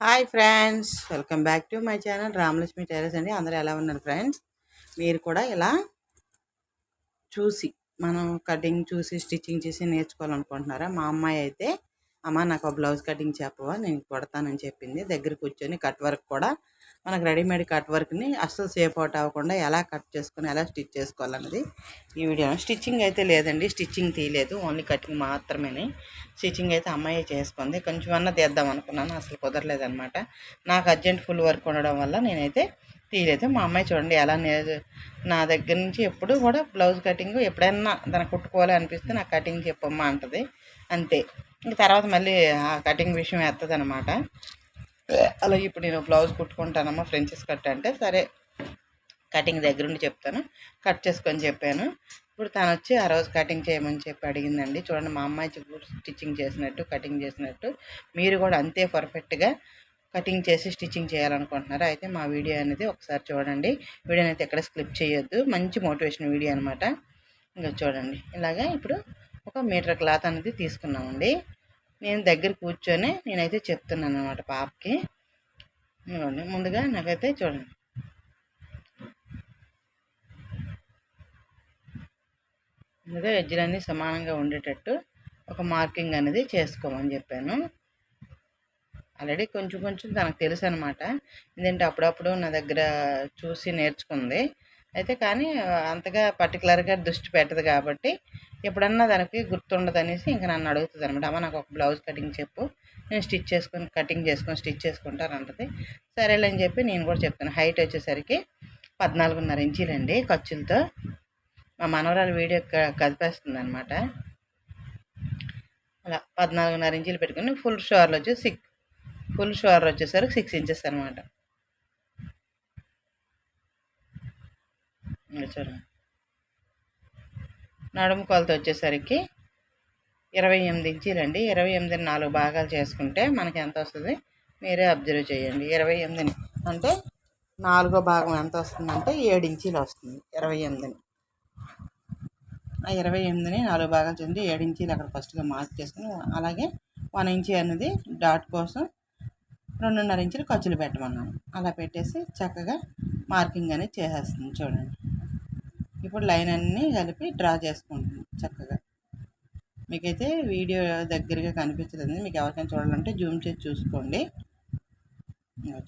Hi friends welcome back to my channel Ramalakshmi terrace అండి. అందరూ ఎలా ఉన్నారు ఫ్రెండ్స్? మీరు కూడా ఇలా చూసి మనం కటింగ్ చూసి స్టిచ్చింగ్ చేసి నేర్చుకోవాలనుకుంటున్నారా? మా అమ్మాయి అయితే అమ్మ నాకు బ్లౌజ్ కటింగ్ చెప్పవా నేను కొడతానని చెప్పింది. దగ్గర కూర్చొని కట్ వర్క్ కూడా మనకు రెడీమేడ్ కట్ వర్క్ని అస్సలు సేఫ్ అవుట్ అవ్వకుండా ఎలా కట్ చేసుకొని ఎలా స్టిచ్ చేసుకోవాలన్నది ఈ వీడియో స్టిచ్చింగ్ అయితే లేదండి. స్టిచ్చింగ్ తీయలేదు. ఓన్లీ కటింగ్ మాత్రమే స్టిచ్చింగ్ అయితే అమ్మాయి చేసుకుంది. కొంచెం అన్న తీద్దాం అనుకున్నాను. అసలు కుదరలేదనమాట నాకు అర్జెంట్ ఫుల్ వర్క్ ఉండడం వల్ల నేనైతే తీయలేదు. మా అమ్మాయి చూడండి ఎలా నా దగ్గర నుంచి ఎప్పుడు కూడా బ్లౌజ్ కటింగ్ ఎప్పుడైనా దాన్ని కుట్టుకోవాలి అనిపిస్తే నాకు కటింగ్ చెప్పమ్మా అంటది. అంతే. ఇంక తర్వాత మళ్ళీ ఆ కటింగ్ విషయం వేస్తుంది అనమాట అలా ఇప్పుడు నేను బ్లౌజ్ కుట్టుకుంటానమ్మా ఫ్రెంచెస్ కట్ అంటే. సరే కటింగ్ దగ్గరుండి చెప్తాను. కట్ చేసుకొని చెప్పాను. ఇప్పుడు తను వచ్చి ఆ రోజు కటింగ్ చేయమని చెప్పి అడిగిందండి. చూడండి మా అమ్మాయి స్టిచ్చింగ్ చేసినట్టు కటింగ్ చేసినట్టు. మీరు కూడా అంతే పర్ఫెక్ట్గా కటింగ్ చేసి స్టిచ్చింగ్ చేయాలనుకుంటున్నారు. అయితే మా వీడియో అనేది ఒకసారి చూడండి. వీడియోని అయితే ఎక్కడ స్క్లిప్ చేయొద్దు. మంచి మోటివేషన్ వీడియో అనమాట ఇంకా చూడండి. ఇలాగా ఇప్పుడు ఒక మీటర్ క్లాత్ అనేది తీసుకున్నామండి. నేను దగ్గర కూర్చొని నేనైతే చెప్తున్నాను అనమాట పాపకి. ఇవ్వండి ముందుగా నాకైతే చూడండి. ముందుగా ఎడ్జ్లన్నీ సమానంగా ఉండేటట్టు ఒక మార్కింగ్ అనేది చేసుకోమని చెప్పాను. ఆల్రెడీ కొంచెం కొంచెం తనకు తెలుసు అనమాట ఎందుకంటే అప్పుడప్పుడు నా దగ్గర చూసి నేర్చుకుంది. అయితే కానీ అంతగా పర్టికులర్గా దృష్టి పెట్టదు కాబట్టి ఎప్పుడన్నా దానికి గుర్తుండదు అనేసి ఇంకా నన్ను అడుగుతుంది అనమాట అమ్మ నాకు ఒక బ్లౌజ్ కటింగ్ చెప్పు నేను స్టిచ్ చేసుకొని కటింగ్ చేసుకొని స్టిచ్ చేసుకుంటాను అంటది సరేలేని చెప్పి నేను కూడా చెప్తాను. హైట్ వచ్చేసరికి పద్నాలుగున్నర ఇంచీలండి ఖర్చులతో. మా మనవరాలు వీడియో కదిపేస్తుంది అనమాట అలా పద్నాలుగున్నర ఇంచీలు పెట్టుకుని ఫుల్ షోర్లు వచ్చి సిక్స్ ఫుల్ షోర్ వచ్చేసరికి సిక్స్ ఇంచెస్ అనమాట చూడండి. నడుము కొలత వచ్చేసరికి ఇరవై ఎనిమిది ఇంచీలండి. ఇరవై ఎనిమిదిని నాలుగు భాగాలు చేసుకుంటే మనకి ఎంత వస్తుంది? మీరే అబ్జర్వ్ చేయండి. ఇరవై ఎనిమిదిని అంటే నాలుగో భాగం ఎంత వస్తుందంటే ఏడు ఇంచీలు వస్తుంది ఇరవై ఎనిమిదిని. ఆ ఇరవై ఎనిమిదిని నాలుగు భాగాలు చేయండి ఏడు ఇంచీలు అక్కడ ఫస్ట్గా మార్క్ చేసుకుని అలాగే వన్ ఇంచీ అనేది డాట్ కోసం రెండున్నర ఇంచులు ఖర్చులు పెట్టమన్నాను. అలా పెట్టేసి చక్కగా మార్కింగ్ అనేది చేసేస్తుంది. చూడండి. ఇప్పుడు లైన్ అన్నీ కలిపి డ్రా చేసుకుంటుంది చక్కగా. మీకైతే వీడియో దగ్గరగా కనిపించలేదు మీకు ఎవరికైనా చూడాలంటే జూమ్ చేసి చూసుకోండి.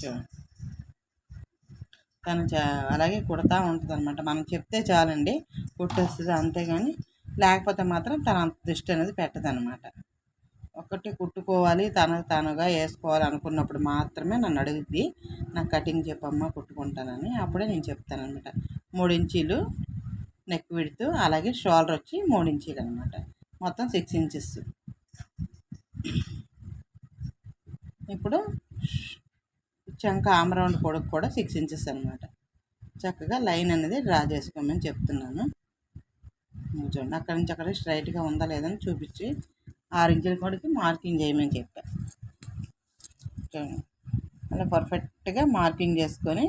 చూడండి. తను చా అలాగే కుడతా ఉంటుంది అనమాట మనం చెప్తే చాలండి. కుట్టేస్తుంది అంతేగాని లేకపోతే మాత్రం తన అంత దృష్టి అనేది పెట్టదనమాట ఒకటి కుట్టుకోవాలి తనకు తనుగా వేసుకోవాలి అనుకున్నప్పుడు మాత్రమే నన్ను అడుగుద్ది. నాకు కటింగ్ చెప్పమ్మా కుట్టుకుంటానని. అప్పుడే నేను చెప్తానమాట మూడు ఇంచీలు నెక్ విడుతూ అలాగే షోల్డర్ వచ్చి మూడు ఇంచీలు అనమాట మొత్తం సిక్స్ ఇంచెస్ ఇప్పుడు చంక ఆమరౌండ్ పొడుగు కూడా సిక్స్ ఇంచెస్ అనమాట చక్కగా లైన్ అనేది డ్రా చేసుకోమని చెప్తున్నాను. చూడండి అక్కడి నుంచి అక్కడ స్ట్రైట్గా ఉందా లేదని చూపించి ఆరు ఇంచుల కొడికి మార్కింగ్ చేయమని చెప్పాను అలా పర్ఫెక్ట్గా మార్కింగ్ చేసుకొని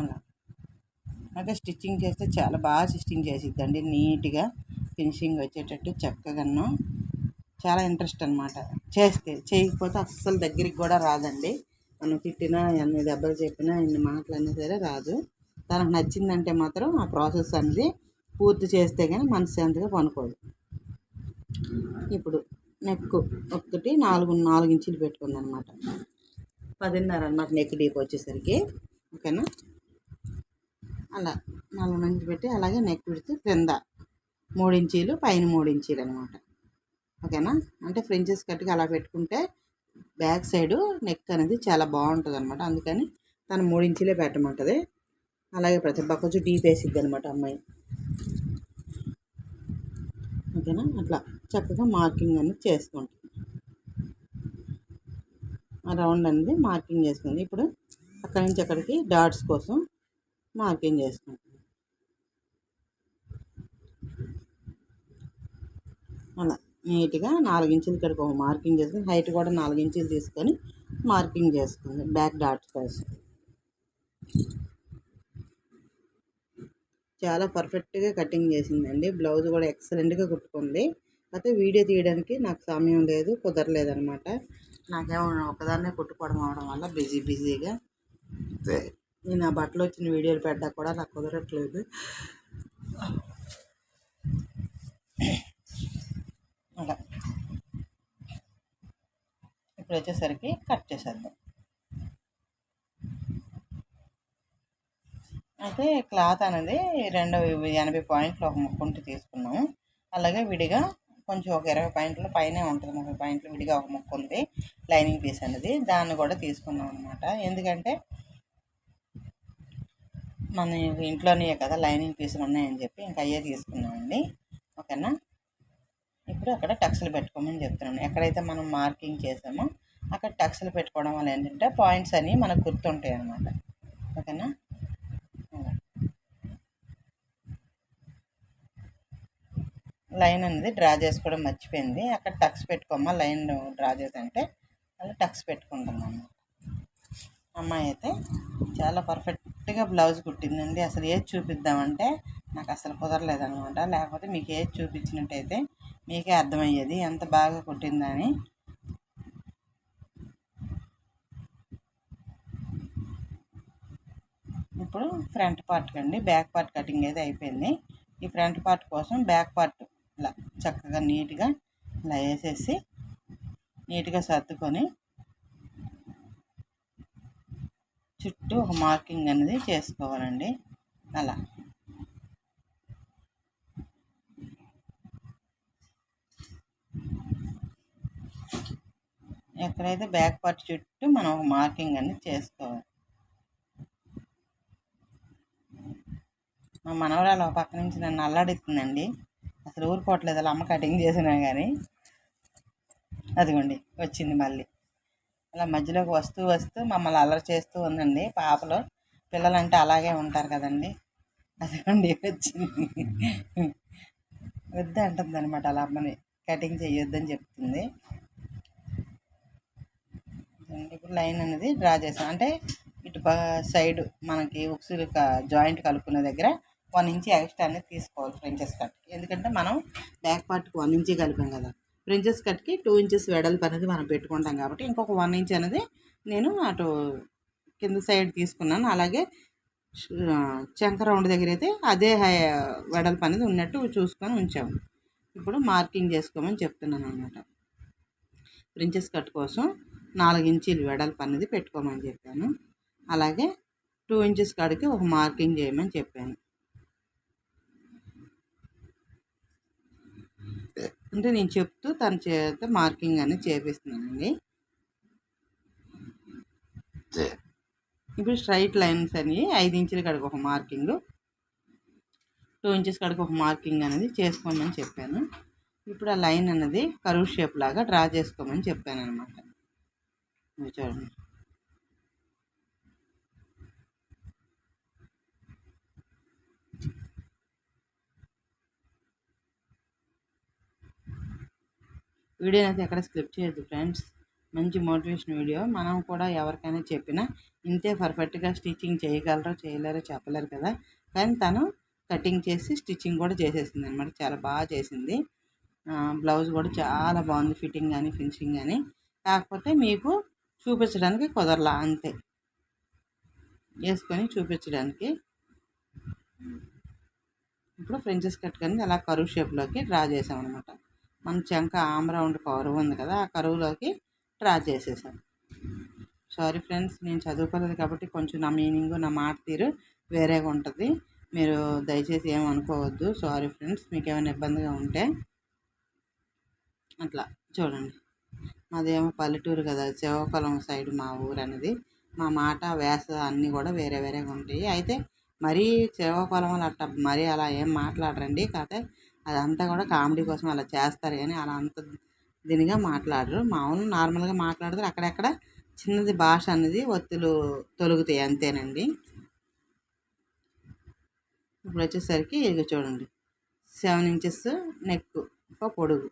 అలా అయితే స్టిచ్చింగ్ చేస్తే చాలా బాగా స్టిచ్చింగ్ చేసిద్దండి. నీట్గా ఫినిషింగ్ వచ్చేటట్టు చక్కగాను చాలా ఇంట్రెస్ట్ అనమాట చేస్తే చేయకపోతే అస్సలు దగ్గరికి కూడా రాదండి. మనం తిట్టినా ఎన్ని దెబ్బలు చెప్పినా ఎన్ని మాటలన్నా సరే రాదు. తనకు నచ్చిందంటే మాత్రం ఆ ప్రాసెస్ అనేది పూర్తి చేస్తే కానీ మనశ్శాంతిగా పనుకోదు. ఇప్పుడు నెక్ ఒకటి నాలుగు నాలుగు ఇంచులు పెట్టుకుందనమాట పదిన్నర అనమాట నెక్ డీప్ వచ్చేసరికి. ఓకేనా? అలా నాలుగు నుంచి పెట్టి అలాగే నెక్ పెడితే క్రింద మూడు ఇంచీలు పైన మూడు ఇంచీలు అనమాట ఓకేనా? అంటే ఫ్రెంచెస్ కట్టుగా అలా పెట్టుకుంటే బ్యాక్ సైడ్ నెక్ అనేది చాలా బాగుంటుంది అనమాట అందుకని తను మూడించీలే పెట్టమంటుంది. అలాగే ప్రతి కొంచెం డీప్ వేసిద్ది అనమాట అమ్మాయి. ఓకేనా? అట్లా చక్కగా మార్కింగ్ అనేది చేసుకుంటుంది రౌండ్ అనేది మార్కింగ్ చేసుకుంది ఇప్పుడు అక్కడి నుంచి అక్కడికి డాట్స్ కోసం మార్కింగ్ చేసుకుంటాం. అలా నీట్గా నాలుగు ఇంచులు ఇక్కడికి ఒక మార్కింగ్ చేసుకుని హైట్ కూడా నాలుగు ఇంచులు తీసుకొని మార్కింగ్ చేసుకుంది. బ్యాక్ డాట్ కోసం. చాలా పర్ఫెక్ట్గా కటింగ్ చేసిందండి. బ్లౌజ్ కూడా ఎక్సలెంట్గా కుట్టుకుంది. అయితే వీడియో తీయడానికి నాకు సమయం లేదు కుదరలేదనమాట నాకేమో ఒకదాన్నే కుట్టుకోవడం అవడం వల్ల బిజీ బిజీగా. నేను ఆ బట్టలు వచ్చిన వీడియోలు పెట్టా కూడా నాకు కుదరట్లేదు. అలా. ఇప్పుడు వచ్చేసరికి కట్ చేసేద్దాం. అయితే క్లాత్ అనేది రెండు ఎనభై పాయింట్లు ఒక ముక్కుంటి తీసుకున్నాము. అలాగే విడిగా కొంచెం ఒక ఇరవై పాయింట్లు పైనే ఉంటుంది ముప్పై పాయింట్లు విడిగా ఒక ముక్క ఉంది లైనింగ్ పీస్ అనేది. దాన్ని కూడా తీసుకున్నాం అనమాట ఎందుకంటే మన ఇంట్లోనే కదా లైనింగ్ పీసులు ఉన్నాయని చెప్పి ఇంకా అయ్యే తీసుకున్నామండి ఓకేనా? ఇప్పుడు అక్కడ టక్స్లు పెట్టుకోమని చెప్తున్నాను. ఎక్కడైతే మనం మార్కింగ్ చేసామో అక్కడ టక్స్లు పెట్టుకోవడం వల్ల ఏంటంటే పాయింట్స్ అని మనకు గుర్తుంటాయి అన్నమాట. ఓకేనా? లైన్ అనేది డ్రా చేసుకోవడం మర్చిపోయింది. అక్కడ టక్స్ పెట్టుకోమా లైన్ డ్రా చేసంటే అలా టక్స్ అన్నమాట. అమ్మాయి అయితే చాలా పర్ఫెక్ట్ కరెక్ట్గా బ్లౌజ్ కుట్టిందండి. అసలు ఏది చూపిద్దామంటే నాకు అసలు కుదరలేదనమాట. లేకపోతే మీకు ఏది చూపించినట్టయితే మీకే అర్థమయ్యేది. ఎంత బాగా కుట్టిందని ఇప్పుడు ఫ్రంట్ పార్ట్ అండి బ్యాక్ పార్ట్ కటింగ్ అయితే అయిపోయింది. ఈ ఫ్రంట్ పార్ట్ కోసం బ్యాక్ పార్ట్ ఇలా చక్కగా నీట్గా ఇలా వేసేసి నీట్గా సర్దుకొని చుట్టూ ఒక మార్కింగ్ అనేది చేసుకోవాలండి. అలా. ఎక్కడైతే బ్యాక్ పార్ట్ చుట్టూ మనం ఒక మార్కింగ్ అనేది చేసుకోవాలి. మా మనవరాలు ఒక పక్క నుంచి నన్ను అల్లాడిస్తుందండి. అసలు ఊరుకోవట్లేదు అలా అమ్మ కటింగ్ చేసినా కానీ అదిగోండి వచ్చింది మళ్ళీ. అలా మధ్యలోకి వస్తూ వస్తూ మమ్మల్ని అల్లరి చేస్తూ ఉందండి పాపలు. పిల్లలంటే అలాగే ఉంటారు కదండి. అదిగోండి వచ్చింది. వద్దు అంటుంది అనమాట అలా అమ్మని. కటింగ్ చేయొద్దని చెప్తుంది. ఇప్పుడు లైన్ అనేది డ్రా చేసాం అంటే ఇటు సైడ్ మనకి ఉక్సులు జాయింట్ కలుపుకునే దగ్గర వన్ ఇంచ్ ఎక్స్ట్రా అనేది తీసుకోవాలి ఫ్రెంచెస్ కట్. ఎందుకంటే మనం బ్యాక్ పార్ట్కి వన్ ఇంచ్ కలిపాం కదా. ఫ్రెంచెస్ కట్కి టూ ఇంచెస్ వెడల్పు అనేది మనం పెట్టుకుంటాం కాబట్టి ఇంకొక వన్ ఇంచ్ అనేది నేను అటు కింద సైడ్ తీసుకున్నాను. అలాగే చంక రౌండ్ దగ్గర అయితే అదే వెడల్పు అనేది ఉన్నట్టు చూసుకొని ఉంచాము. ఇప్పుడు మార్కింగ్ చేసుకోమని చెప్తున్నాను అనమాట ప్రించెస్ కట్ కోసం నాలుగు ఇంచీలు వెడల్పు అనేది పెట్టుకోమని చెప్పాను. అలాగే టూ ఇంచెస్ కాడికి ఒక మార్కింగ్ చేయమని చెప్పాను. అంటే నేను చెప్తూ తన చేత మార్కింగ్ అనేది చేపిస్తున్నానండి. ఇప్పుడు స్ట్రైట్ లైన్స్ అని ఐదు ఇంచుల కడుకు ఒక మార్కింగ్ టూ ఇంచెస్ కడుకు ఒక మార్కింగ్ అనేది చేసుకోమని చెప్పాను. ఇప్పుడు ఆ లైన్ అనేది కరువు షేప్ లాగా డ్రా చేసుకోమని చెప్పాను అనమాట చూడండి. వీడియోని అయితే ఎక్కడ స్క్రిప్ట్ చేయొద్దు ఫ్రెండ్స్. మంచి మోటివేషన్ వీడియో. మనం కూడా ఎవరికైనా చెప్పినా ఇంతే పర్ఫెక్ట్గా స్టిచ్చింగ్ చేయగలరో చేయలేరో చెప్పలేరు కదా. కానీ తను కటింగ్ చేసి స్టిచ్చింగ్ కూడా చేసేసింది అనమాట చాలా బాగా చేసింది. బ్లౌజ్ కూడా చాలా బాగుంది. ఫిట్టింగ్ కానీ ఫినిషింగ్ కానీ కాకపోతే మీకు చూపించడానికి కుదరలా అంతే. వేసుకొని చూపించడానికి. ఇప్పుడు ఫ్రెంచెస్ కట్టుకొని అలా కరువు షేప్లోకి డ్రా చేసామన్నమాట. మన చెంక ఆమ్ రౌండ్ కరువు ఉంది కదా ఆ కరువులోకి డ్రా చేసేసాను. సారీ ఫ్రెండ్స్ నేను చదువుకోలేదు కాబట్టి కొంచెం నా మీనింగ్ నా మాట తీరు వేరేగా ఉంటుంది. మీరు దయచేసి ఏమనుకోవద్దు సారీ ఫ్రెండ్స్ మీకు ఏమైనా ఇబ్బందిగా ఉంటే అట్లా చూడండి. మాదేమో పల్లెటూరు కదా శివకులం సైడ్ మా ఊరు అనేది. మా మాట వేస అన్నీ కూడా వేరే వేరేగా ఉంటాయి. అయితే మరీ శివకులం అట్ట మరీ అలా ఏం మాట్లాడరండి. కాకపోతే అదంతా కూడా కామెడీ కోసం అలా చేస్తారు కానీ అలా అంత దీనిగా మాట్లాడరు. మామూలు నార్మల్గా మాట్లాడతారు. అక్కడక్కడ చిన్నది భాష అనేది ఒత్తులు తొలుగుతాయి అంతేనండి. ఇప్పుడు వచ్చేసరికి ఇక చూడండి. సెవెన్ ఇంచెస్ నెక్ ఒక పొడుగు.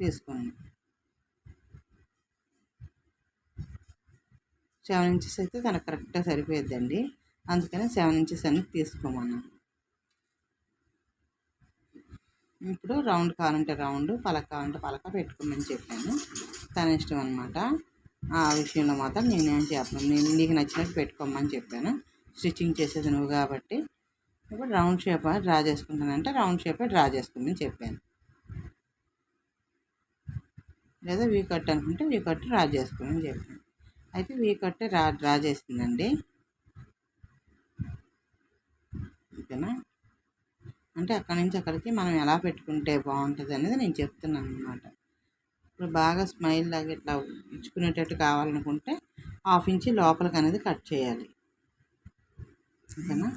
తీసుకోండి. సెవెన్ ఇంచెస్ అయితే తనకు కరెక్ట్గా సరిపోయిద్దండి. అందుకని సెవెన్ ఇంచెస్ అనేది తీసుకోమన్నాను. ఇప్పుడు రౌండ్ కావాలంటే రౌండ్ పలక కావాలంటే పలక పెట్టుకోమని చెప్పాను. తన ఇష్టం అనమాట ఆ విషయంలో మాత్రం నేనేం చెప్పను నేను నీకు నచ్చినట్టు పెట్టుకోమని చెప్పాను. స్టిచ్చింగ్ చేసేది నువ్వు కాబట్టి. ఇప్పుడు రౌండ్ షేప్ డ్రా చేసుకుంటానంటే రౌండ్ షేపే డ్రా చేసుకోమని చెప్పాను. లేదా వీ కట్ అనుకుంటే వీ కట్ డ్రా చేసుకోమని చెప్పాను. అయితే వీ కట్ రా డ్రా చేసిందండి. ఓకేనా? అంటే అక్కడి నుంచి అక్కడికి మనం ఎలా పెట్టుకుంటే బాగుంటుంది అనేది నేను చెప్తున్నాను అనమాట ఇప్పుడు బాగా స్మైల్ లాగా ఇట్లా ఇచ్చుకునేటట్టు కావాలనుకుంటే హాఫ్ ఇంచి లోపలికి అనేది కట్ చేయాలి. ఓకేనా?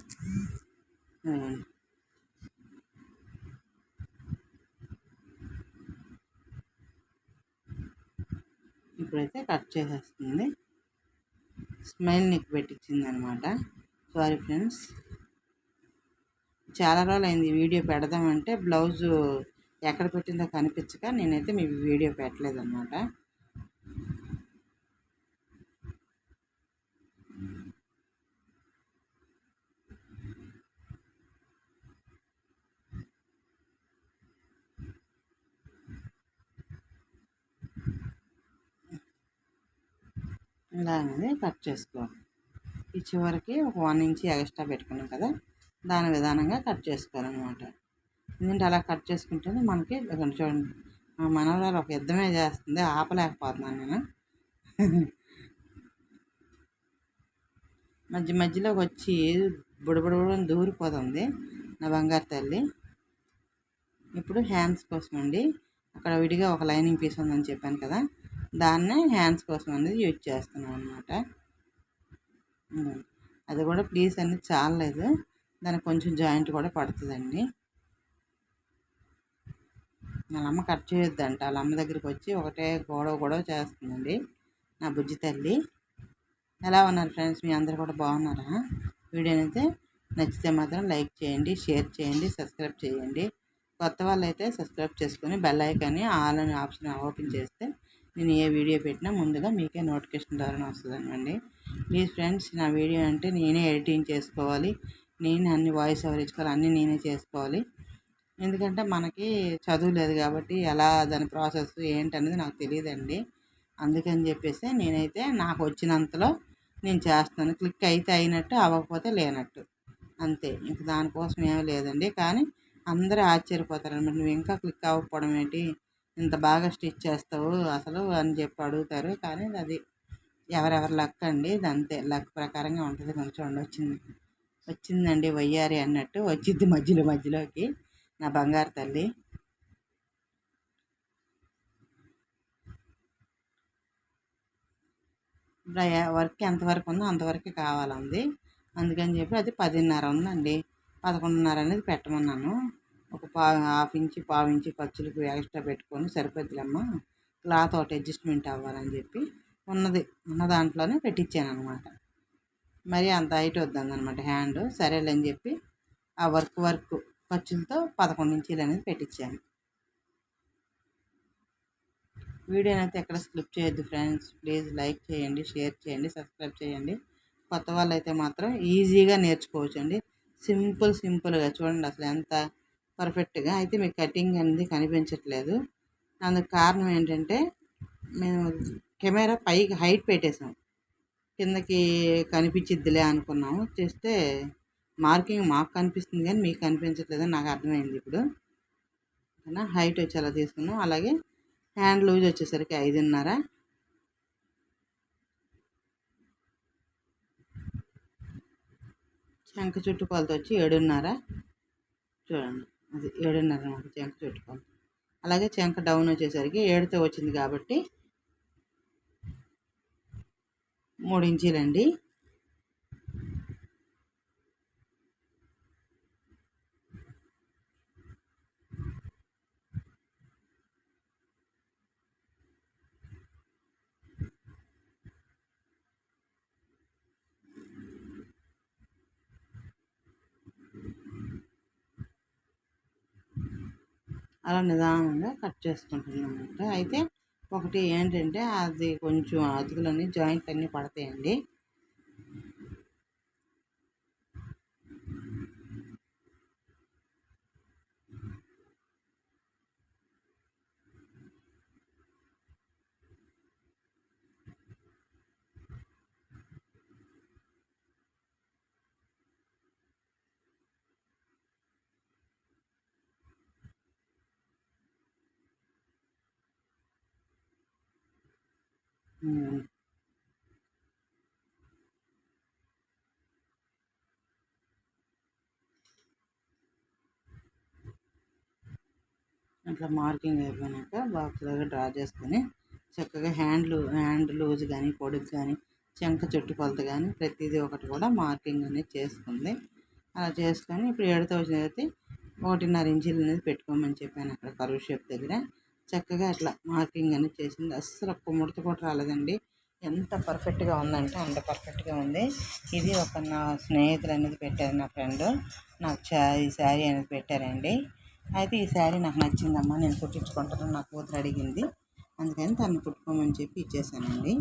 ఇప్పుడైతే కట్ చేసేస్తుంది. స్మైల్ నీకు పెట్టించింది అనమాట సారీ ఫ్రెండ్స్. చాలా రోజులు అయింది వీడియో పెడదామంటే బ్లౌజు ఎక్కడ పెట్టిందో కనిపించక నేనైతే మీ వీడియో పెట్టలేదన్నమాట. ఇలాగనే కట్ చేసుకోవాలి. ఈ చివరికి ఒక వన్ ఇంచ్ ఎక్స్ట్రా పెట్టుకున్నాం కదా. దాని విధానంగా కట్ చేసుకోవాలన్నమాట. ఎందుకంటే అలా కట్ చేసుకుంటేనే మనకి చూడండి మా మనవరాలు ఒక యుద్ధమే చేస్తుంది ఆపలేకపోతున్నాను నేను. మధ్య మధ్యలోకి వచ్చి బుడబుడబుడని దూరిపోతుంది నా బంగారు తల్లి. ఇప్పుడు హ్యాండ్స్ కోసం అండి అక్కడ విడిగా ఒక లైనింగ్ పీస్ ఉందని చెప్పాను కదా దాన్నే హ్యాండ్స్ కోసం అనేది యూజ్ చేస్తున్నాం అనమాట అది కూడా ప్లీజ్ అనేది చాలలేదు. దానికి కొంచెం జాయింట్ కూడా పడుతుందండి. వాళ్ళ అమ్మ కట్ చేయొద్దంట. వాళ్ళ అమ్మ దగ్గరికి వచ్చి ఒకటే గొడవ గొడవ చేస్తుందండి. నా బుజ్జి తల్లి. ఎలా ఉన్నారు ఫ్రెండ్స్? మీ అందరు కూడా బాగున్నారా? వీడియోనైతే అయితే నచ్చితే మాత్రం లైక్ చేయండి షేర్ చేయండి సబ్స్క్రైబ్ చేయండి. కొత్త వాళ్ళు అయితే సబ్స్క్రైబ్ చేసుకొని బెల్ ఐకాన్ని ఆల్ అని ఆప్షన్ ఓపెన్ చేస్తే నేను ఏ వీడియో పెట్టినా ముందుగా మీకే నోటిఫికేషన్ ద్వారా వస్తుందనండి ప్లీజ్ ఫ్రెండ్స్ నా వీడియో అంటే నేనే ఎడిటింగ్ చేసుకోవాలి. నేను అన్ని వాయిస్ ఓవర్ ఇచ్చుకోవాలి అన్నీ నేనే చేసుకోవాలి. ఎందుకంటే మనకి చదువు లేదు కాబట్టి ఎలా దాని ప్రాసెస్ ఏంటనేది నాకు తెలియదండి. అందుకని చెప్పేసి నేనైతే నాకు వచ్చినంతలో నేను చేస్తాను. క్లిక్ అయితే అయినట్టు అవ్వకపోతే లేనట్టు. అంతే. ఇంక దానికోసం ఏమీ లేదండి. కానీ అందరూ ఆశ్చర్యపోతారు అనమాట నువ్వు ఇంకా క్లిక్ అవ్వకపోవడం ఏంటి? ఇంత బాగా స్టిచ్ చేస్తావు అసలు అని చెప్పి అడుగుతారు. కానీ అది ఎవరెవరి లక్ అండి. ఇది అంతే. లక్ ప్రకారంగా ఉంటుంది. కొంచెం వచ్చింది వచ్చిందండి వయ్యారి అన్నట్టు వచ్చింది మధ్యలో మధ్యలోకి నా బంగారు తల్లి. వర్క్ ఎంతవరకు ఉందో అంతవరకు కావాలంది. అందుకని చెప్పి అది పదిన్నర ఉందండి. పదకొండున్నర అనేది పెట్టమన్నాను. ఒక పా హాఫ్ ఇంచి పావు ఇంచు ఖర్చులకు ఎక్స్ట్రా పెట్టుకొని సరిపోద్దులమ్మ. క్లాత్ ఒకటి అడ్జస్ట్మెంట్ అవ్వాలని చెప్పి ఉన్నది ఉన్న దాంట్లోనే పెట్టించాను అనమాట మరి అంత హైట్ వద్దన్నమాట హ్యాండ్. సరేలే అని చెప్పి ఆ వర్క్ వర్క్ ఖర్చులతో పదకొండు ఇంచీలు అనేది పెట్టించాను. వీడియోనైతే ఎక్కడ స్క్లిప్ చేయొద్దు ఫ్రెండ్స్. ప్లీజ్ లైక్ చేయండి షేర్ చేయండి సబ్స్క్రైబ్ చేయండి. కొత్త వాళ్ళు అయితే మాత్రం ఈజీగా నేర్చుకోవచ్చు అండి సింపుల్ సింపుల్గా చూడండి అసలు ఎంత పర్ఫెక్ట్గా. అయితే మీకు కటింగ్ అనేది కనిపించట్లేదు. అందుకు కారణం ఏంటంటే మేము కెమెరా పైకి హైట్ పెట్టేసాం. కిందకి కనిపించిద్దిలే అనుకున్నాము. చేస్తే మార్కింగ్ మాకు కనిపిస్తుంది కానీ మీకు కనిపించట్లేదని నాకు అర్థమైంది ఇప్పుడు. హైట్ వచ్చి అలా తీసుకున్నాం. అలాగే హ్యాండ్ లూజ్ వచ్చేసరికి ఐదున్నర. చెంక చుట్టుకొలత వచ్చి ఏడున్నర. చూడండి. అది ఏడున్నర అనమాట చెంక చుట్టుకోవాలి అలాగే చెంక డౌన్ వచ్చేసరికి ఏడుతో వచ్చింది కాబట్టి మూడు ఇంచీలండి. అలా నిదానంగా కట్ చేసుకుంటున్నాం అనమాట అయితే ఒకటి ఏంటంటే అది కొంచెం అతుకులని జాయింట్ అన్నీ పడతాయండి. అట్లా మార్కింగ్ అయిపోయినాక బాక్స్ లాగా డ్రా చేసుకొని చక్కగా హ్యాండ్లు హ్యాండ్ లూజ్ కానీ పొడుగు కానీ చెంక చుట్టుకొలత కానీ ప్రతిదీ ఒకటి కూడా మార్కింగ్ అనేది చేసుకుంది. అలా చేసుకొని ఇప్పుడు ఏడుతో చేతి ఒకటిన్నర ఇంచులు అనేది పెట్టుకోమని చెప్పాను అక్కడ కరువు షేప్ దగ్గర. చక్కగా అట్లా మార్కింగ్ అనేది చేసింది. అస్సలు ఒక్క ముడత కూడా రాలేదండి. ఎంత పర్ఫెక్ట్గా ఉందంటే అంత పర్ఫెక్ట్గా ఉంది. ఇది ఒక నా స్నేహితులు అనేది పెట్టారు నా ఫ్రెండ్. నాకు ఈ శారీ అనేది పెట్టారండి. అయితే ఈ శారీ నాకు నచ్చిందమ్మా నేను కుట్టించుకుంటాను నా కూతురు అడిగింది. అందుకని తను కుట్టుకోమని చెప్పి ఇచ్చేసానండి.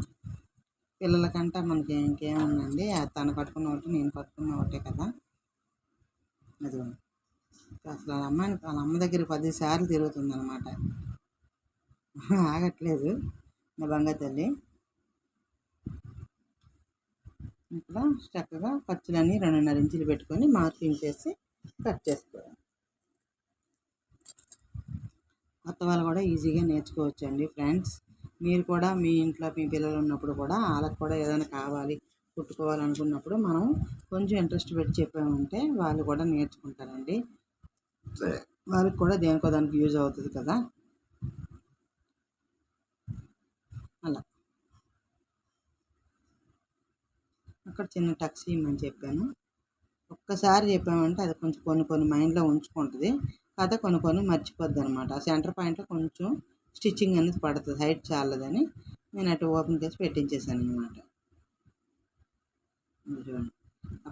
పిల్లలకంటే మనకి ఇంకేముందండి? తను కట్టుకున్న ఒకటి నేను కట్టుకున్న ఒకటే కదా. అది అసలు వాళ్ళ అమ్మాయిని వాళ్ళ అమ్మ దగ్గర పది సార్లు తిరుగుతుంది అనమాట ఆగట్లేదు. నా బంగారు తల్లి. ఇక్కడ చక్కగా ఖర్చులన్నీ రెండున్నర ఇంచులు పెట్టుకొని మార్కింగ్ చేసి కట్ చేసుకోవాలి. కొత్త వాళ్ళు కూడా ఈజీగా నేర్చుకోవచ్చు అండి ఫ్రెండ్స్. మీరు కూడా మీ ఇంట్లో మీ పిల్లలు ఉన్నప్పుడు కూడా వాళ్ళకి కూడా ఏదైనా కావాలి కుట్టుకోవాలనుకున్నప్పుడు మనం కొంచెం ఇంట్రెస్ట్ పెట్టి చెప్పామంటే వాళ్ళు కూడా నేర్చుకుంటారండి. వాళ్ళకి కూడా దేనికో దానికి యూజ్ అవుతుంది కదా అలా అక్కడ చిన్న టక్స్ ఇవ్వమని చెప్పాను. ఒక్కసారి చెప్పామంటే అది కొంచెం కొన్ని కొన్ని మైండ్లో ఉంచుకుంటుంది. కథ కొన్ని కొన్ని మర్చిపోద్ది అనమాట ఆ సెంటర్ పాయింట్లో కొంచెం స్టిచ్చింగ్ అనేది పడుతుంది. హైట్ చాలదని నేను అటు ఓపెన్ చేసి పెట్టించేసాను అనమాట చూడండి.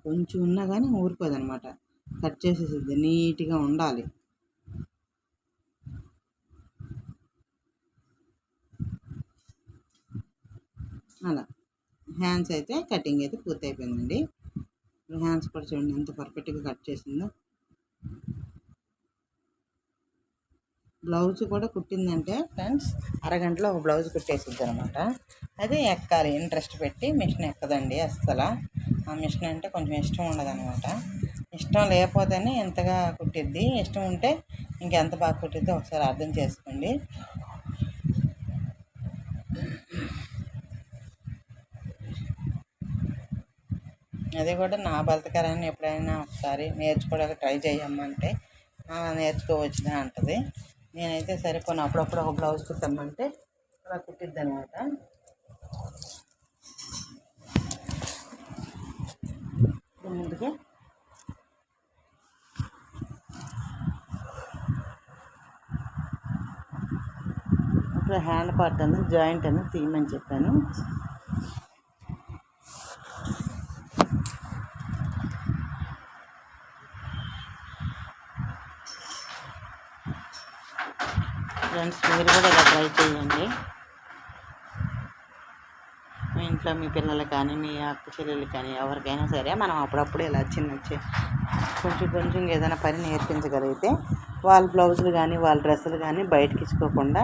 కొంచెం ఉన్నా కానీ ఊరిపోదు అనమాట కట్ చేసేసిద్ది నీట్గా ఉండాలి. అలా. హ్యాండ్స్ అయితే కటింగ్ అయితే పూర్తయిపోయిందండి. ఇప్పుడు హ్యాండ్స్ కూడా చూడండి ఎంత పర్ఫెక్ట్గా కట్ చేసిందో. బ్లౌజ్ కూడా కుట్టిందంటే ఫ్రెండ్స్ అరగంటలో ఒక బ్లౌజ్ కుట్టేసిద్ది అనమాట అది ఎక్కాలి ఇంట్రెస్ట్ పెట్టి మిషన్ ఎక్కదండి అస్సలు. ఆ మిషన్ అంటే కొంచెం ఇష్టం ఉండదనమాట ఇష్టం లేకపోతేనే ఎంతగా కుట్టిద్ది ఇష్టం ఉంటే ఇంకెంత బాగా కుట్టిద్దో ఒకసారి అర్థం చేసుకోండి. అది కూడా నా బలతకరాన్ని ఎప్పుడైనా ఒకసారి నేర్చుకోవడానికి ట్రై చేయమంటే నేర్చుకోవచ్చుగా అంటది. నేనైతే సరే కొన్ని అప్పుడప్పుడు ఒక బ్లౌజ్ కుట్టమంటే అలా కుట్టిద్ది అనమాట ముందుగా ఇప్పుడు హ్యాండ్ పార్ట్ అనేది జాయింట్ అనేది తీయమని చెప్పాను. ఫ్రెండ్స్ మీరు కూడా ఇలా ట్రై చేయండి. మీ ఇంట్లో మీ పిల్లలు కానీ మీ అక్క చెల్లెలు కానీ ఎవరికైనా సరే మనం అప్పుడప్పుడు ఇలా చిన్న కొంచెం కొంచెం ఏదైనా పని నేర్పించగలిగితే వాళ్ళ బ్లౌజులు కానీ వాళ్ళ డ్రెస్సులు కానీ బయటకి ఇచ్చుకోకుండా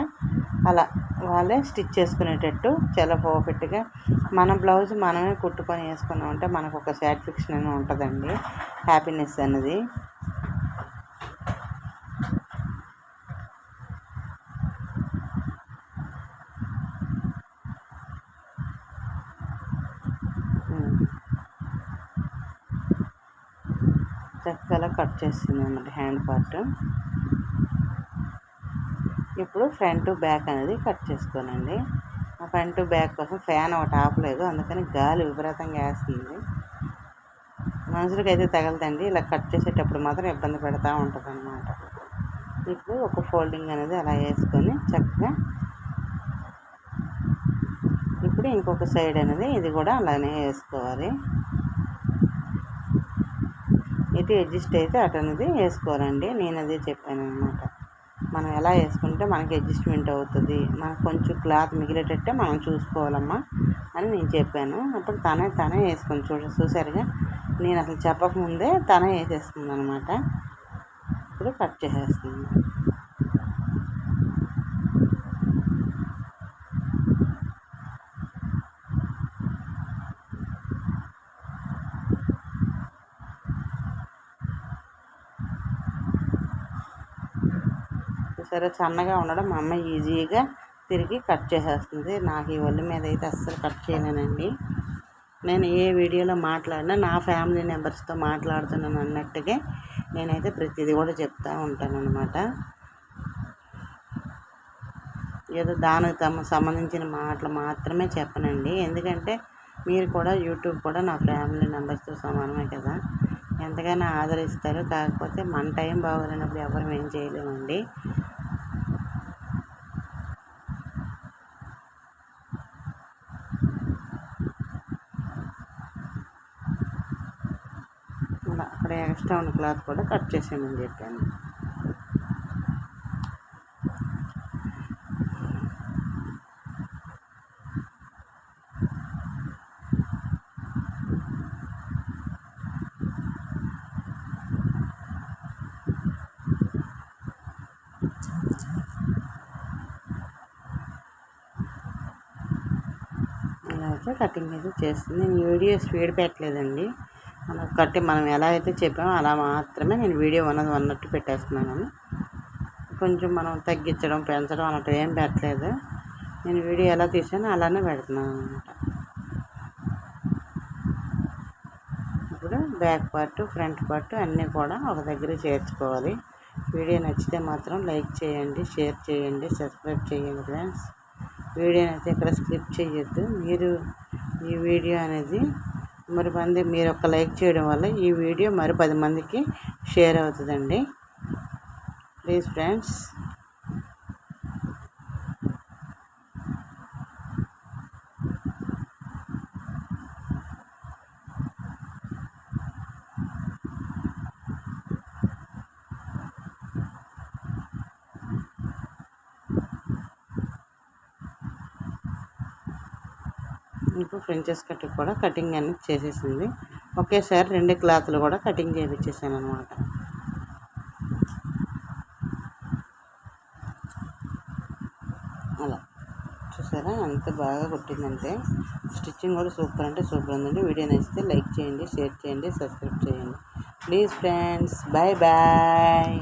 అలా వాళ్ళే స్టిచ్ చేసుకునేటట్టు చాలా పర్ఫెక్ట్గా మన బ్లౌజ్ మనమే కుట్టుకొని వేసుకున్నామంటే మనకు ఒక సాటిస్ఫాక్షన్ అనేది ఉంటుందండి. హ్యాపీనెస్ అనేది. వచ్చేస్తుంది అనమాట హ్యాండ్ పార్ట్. ఇప్పుడు ఫ్రంట్ బ్యాక్ అనేది కట్ చేసుకోనండి. ఆ ఫ్రంట్ బ్యాక్ కోసం ఫ్యాన్ ఒకటి ఆపలేదు అందుకని గాలి విపరీతంగా వేస్తుంది. మనుషులకి అయితే తగలదండి ఇలా కట్ చేసేటప్పుడు మాత్రం ఇబ్బంది పెడతా ఉంటుంది అనమాట ఇప్పుడు ఒక ఫోల్డింగ్ అనేది అలా వేసుకొని చక్కగా ఇప్పుడు ఇంకొక సైడ్ అనేది ఇది కూడా అలానే వేసుకోవాలి. ఇటు అడ్జస్ట్ అయితే అటు అనేది వేసుకోవాలండి. నేను అదే చెప్పాను అనమాట మనం ఎలా వేసుకుంటే మనకి అడ్జస్ట్మెంట్ అవుతుంది. మనకు కొంచెం క్లాత్ మిగిలేటట్టే మనం చూసుకోవాలమ్మా అని నేను చెప్పాను. అప్పుడు తనే తనే వేసుకొని చూడ చూసారుగా? నేను అసలు చెప్పకముందే తనే వేసేస్తుంది అనమాట ఇప్పుడు కట్ చేసేస్తుంది. సరే సన్నగా ఉండడం మా అమ్మ ఈజీగా తిరిగి కట్ చేసేస్తుంది. నాకు ఈ ఒళ్ళు మీద అయితే అస్సలు కట్ చేయలేనండి. నేను ఏ వీడియోలో మాట్లాడినా నా ఫ్యామిలీ మెంబర్స్తో మాట్లాడుతున్నాను అన్నట్టుగా నేనైతే ప్రతిదీ కూడా చెప్తూ ఉంటాను అనమాట ఏదో దానికి తమ సంబంధించిన మాటలు మాత్రమే చెప్పనండి. ఎందుకంటే మీరు కూడా యూట్యూబ్ కూడా నా ఫ్యామిలీ మెంబర్స్తో సమానమే కదా. ఎంతగానో ఆదరిస్తారు. కాకపోతే మన టైం బాగోలేనప్పుడు ఎవరు ఏం చేయలేమండి అలా అక్కడ ఎక్స్ట్రా ఉన్న క్లాత్ కూడా కట్ చేసేయమని చెప్పాను. ఇలా అయితే కటింగ్ అయితే చేస్తుంది. నేను వీడియో స్పీడ్ పెట్టలేదండి. అలా కట్టి మనం ఎలా అయితే చెప్పామో అలా మాత్రమే నేను వీడియో ఉన్నది ఉన్నట్టు పెట్టేస్తున్నాను కొంచెం మనం తగ్గించడం పెంచడం అలాంటివి ఏం పెట్టలేదు. నేను వీడియో ఎలా తీసానో అలానే పెడుతున్నాను అనమాట ఇప్పుడు బ్యాక్ పార్ట్ ఫ్రంట్ పార్ట్ అన్నీ కూడా ఒక దగ్గర చేర్చుకోవాలి. వీడియో నచ్చితే మాత్రం లైక్ చేయండి షేర్ చేయండి సబ్స్క్రైబ్ చేయండి ఫ్రెండ్స్. వీడియోని అయితే ఇక్కడ స్క్రిప్ట్ చేయొద్దు. మీరు ఈ వీడియో అనేది మరి మంది మీరు ఒక లైక్ చేయడం వల్ల ఈ వీడియో మరి పది మందికి షేర్ అవుతుందండి. Please friends. ఇప్పుడు ఫ్రెంచెస్ కట్ కూడా కటింగ్ అనేది చేసేసింది. ఒకేసారి రెండు క్లాత్లు కూడా కటింగ్ చేయించేసాను అనమాట అలా. చూసారా? అంత బాగా కుట్టిందంటే. స్టిచ్చింగ్ కూడా సూపర్ అంటే సూపర్ ఉందండి. వీడియో నచ్చితే లైక్ చేయండి షేర్ చేయండి సబ్స్క్రైబ్ చేయండి. Please friends bye bye.